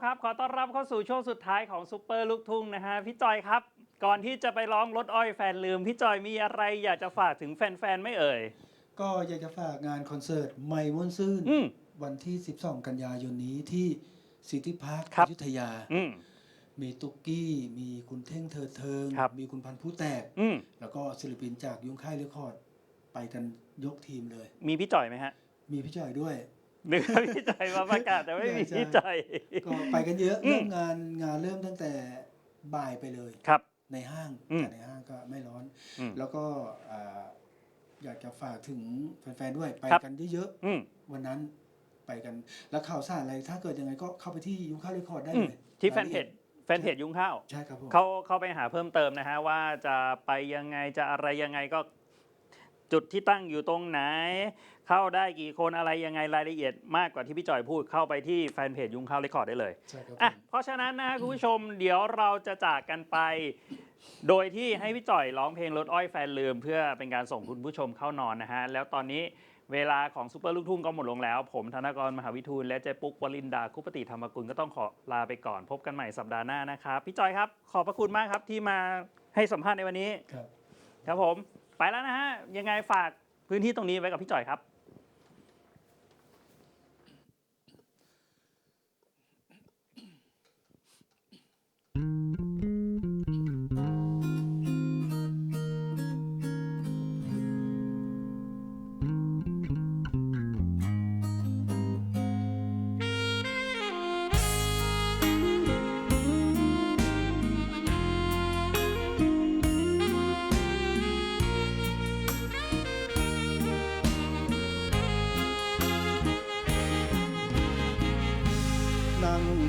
ผู้ชมครับ ขอต้อนรับเข้าสู่ช่วงสุดท้ายของซูเปอร์ลูกทุ่งนะฮะ พี่จอยครับ ก่อนที่จะไปร้องรถอ้อยแฟนลืม พี่จอยมีอะไรอยากจะฝากถึงแฟนๆ ไม่เอ่ย ก็อยากจะฝากงานคอนเสิร์ตไม่ม่วนซื่นอืมวันที่ 12 กันยายนนี้ที่สิทธิพาร์คครับ อยุธยา อืม มีตุกกี้ มีคุณเท่งเถิดเทิง ครับ มีคุณพันธุ์ผู้แตก อืมแล้วก็ศิลปินจากยุงค่ายเรคคอร์ด ไปกันยกทีมเลย มีพี่จอยไหมฮะ มีพี่จอยด้วย หรือว่าพี่จอยมาประกาศแต่ไม่มีใช่พี่จอยก็ไปกันเยอะอืมเริ่มงานงานเริ่มตั้งแต่บ่ายไปเลยครับ ในห้างอืมแต่ในห้างก็ไม่ร้อนอืมแล้วก็อ่าอยากจะฝากถึงแฟนๆด้วยไปครับกันเยอะๆอืมวันนั้นไปกันแล้วข่าวสารอะไรถ้าเกิดยังไงก็เข้าไปที่ยุคค่าเรคคอร์ดได้อืมเลยที่แฟนรายเพละจอียดแฟนเพจยุงข้าวใช่ครับผมเขาเข้าไปหาเพิ่มเติมนะฮะว่าจะไปยังไงจะอะไรยังไงก็ จุดที่ตั้งอยู่ตรงไหน เข้าได้กี่คนอะไรยังไงรายละเอียดมากกว่าที่พี่จอยพูดเข้าไปที่แฟนเพจยุงข้าวเรคคอร์ดได้เลยใช่ครับอะผมเพราะฉะนั้นนะฮะคุณผู้ชมเดี๋ยวเราจะจากกันไป โดยที่ให้พี่จ่อยร้องเพลงรถอ้อยแฟนลืม เพื่อเป็นการส่งคุณผู้ชมเข้านอนนะฮะแล้วตอนนี้เวลาของซูเปอร์ลูกทุ่งก็หมดลงแล้ว ผมธนกรมหาวิทูลและเจ๊ปุ๊กวลินดาคุปติธรรมกุลก็ต้องขอลาไปก่อนพบกันใหม่สัปดาห์หน้านะครับพี่จอยครับ ขอบพระคุณมากครับที่มาให้สัมภาษณ์ในวันนี้ ครับ ครับผม ไปแล้วนะฮะยังไงฝากพื้นที่ตรงนี้ไว้กับพี่จอยครับ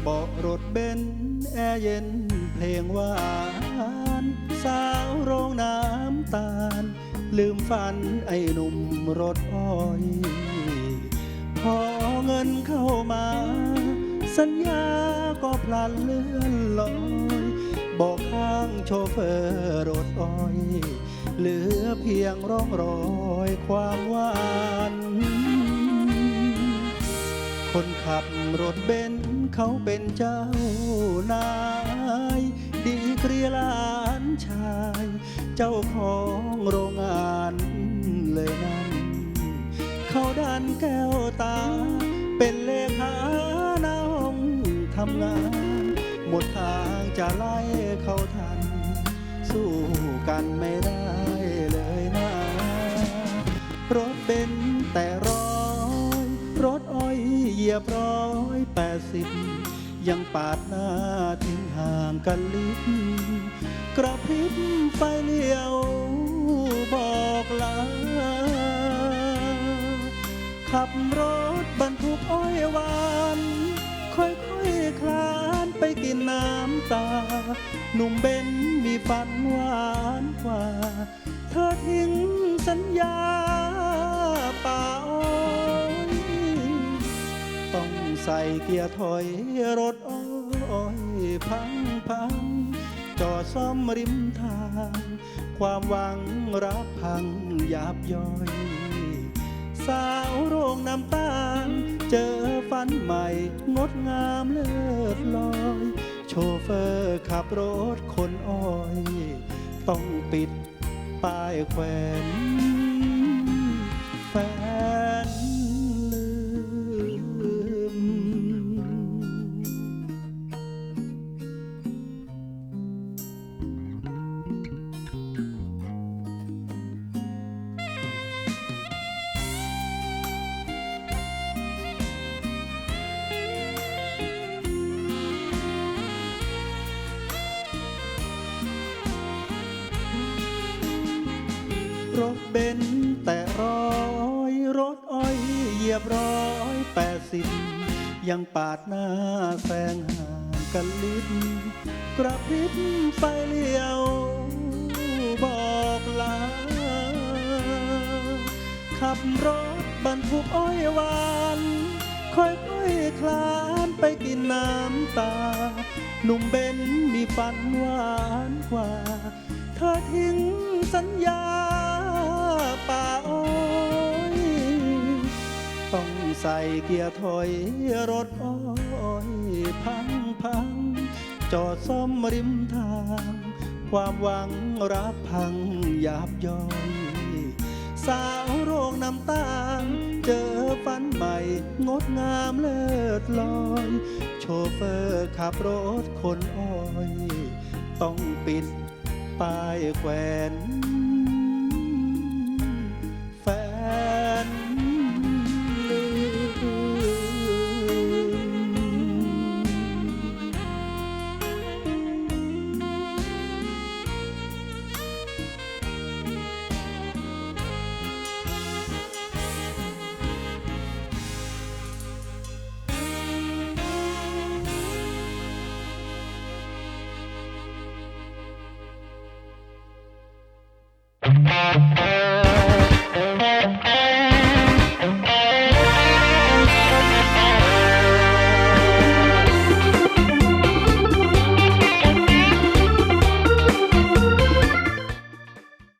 เบาะรถเบนแอร์เย็นเพลงหวานสาวโรงน้ำตาล ลืมฝันไอ้หนุ่มรถอ้อยพอเงินเข้ามา สัญญาก็พลันเลื่อนลอย บอกข้างโชเฟอร์รถอ้อย เหลือเพียงร่องรอยความหวาน คนขับรถเบนซ์ เขาเป็นเจ้านาย ดีเกรียลานชาย เจ้าของโรงงานเลยนั่นเขาดันแก้วตา เป็นเลขาหน้าห้องทำงาน หมดทางจะไล่เขาทัน สู้กันไม่ได้เลยนะ รถเบนแต่ร้อย รถอ้อยเหยียบร้อย สิบยังปาดหน้าทิ้งห่างกันลิบกระพริบไฟเลี้ยวบอกลา ขับรถบรรทุกอ้อยหวานค่อยๆคลานไปกินน้ำตา หนุ่มเบนมีฝันหวานกว่า เธอทิ้งสัญญา ใส่เกียร์ถอยรถอ้อยพังพังจอดซ่อมริมทาง ความหวังรักพังยับย่อย สาวโรงน้ำตาล เจอฝันใหม่งดงามเลิศลอย โชเฟอร์ขับรถคนอ้อย ต้องปิดป้ายแขวนแฟน รถเบนซ์แต่ร้อยรถอ้อยเหยียบร้อยแปดสิบยังปาดหน้าแซงห่างกันลิบกระพริบไฟเลี้ยว บอกลา ขับรถบรรทุกอ้อยหวาน ค่อยๆคลานไปกินน้ำตา หนุ่มเบนมีฝันหวานกว่า เธอทิ้งสัญญา ป่าอ้อยต้องใส่เกียร์ถอยรถอ้อยพังพังจอดซ่อมริมทาง ความหวังรักพังยับย่อย สาวโรงน้ำตาลเจอฝันใหม่ งดงามเลิศลอย โชเฟอร์ขับรถคนอ้อย ต้องปิดป้ายแขวน